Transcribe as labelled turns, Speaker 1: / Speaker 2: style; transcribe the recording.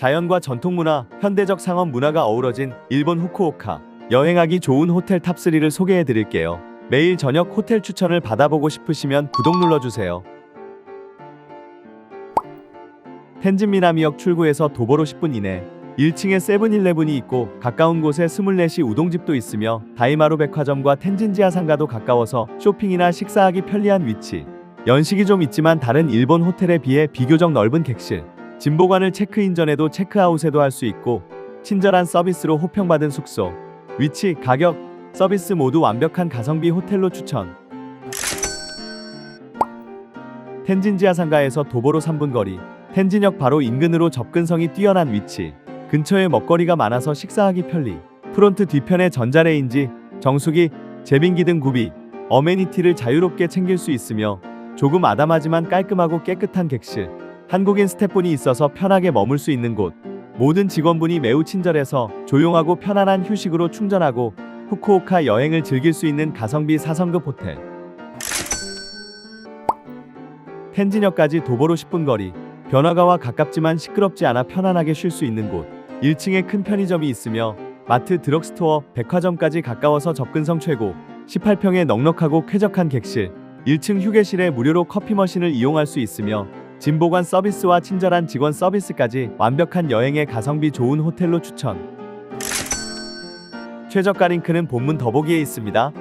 Speaker 1: 자연과 전통문화, 현대적 상업 문화가 어우러진 일본 후쿠오카. 여행하기 좋은 호텔 탑3를 소개해 드릴게요. 매일 저녁 호텔 추천을 받아보고 싶으시면 구독 눌러주세요. 텐진 미나미역 출구에서 도보로 10분 이내 1층에 세븐일레븐이 있고 가까운 곳에 스물넷이 우동집도 있으며 다이마루 백화점과 텐진지하 상가도 가까워서 쇼핑이나 식사하기 편리한 위치. 연식이 좀 있지만 다른 일본 호텔에 비해 비교적 넓은 객실. 진보관을 체크인 전에도 체크아웃에도 할 수 있고 친절한 서비스로 호평받은 숙소. 위치, 가격, 서비스 모두 완벽한 가성비 호텔로 추천. 텐진지하 상가에서 도보로 3분 거리. 텐진역 바로 인근으로 접근성이 뛰어난 위치. 근처에 먹거리가 많아서 식사하기 편리. 프론트 뒤편에 전자레인지, 정수기, 제빙기 등 구비, 어메니티를 자유롭게 챙길 수 있으며 조금 아담하지만 깔끔하고 깨끗한 객실. 한국인 스태프분이 있어서 편하게 머물 수 있는 곳. 모든 직원분이 매우 친절해서 조용하고 편안한 휴식으로 충전하고 후쿠오카 여행을 즐길 수 있는 가성비 4성급 호텔. 텐진역까지 도보로 10분 거리. 변화가와 가깝지만 시끄럽지 않아 편안하게 쉴 수 있는 곳. 1층에 큰 편의점이 있으며 마트, 드럭스토어, 백화점까지 가까워서 접근성 최고. 18평의 넉넉하고 쾌적한 객실. 1층 휴게실에 무료로 커피 머신을 이용할 수 있으며 진보관 서비스와 친절한 직원 서비스까지 완벽한 여행의 가성비 좋은 호텔로 추천. 최저가 링크는 본문 더보기에 있습니다.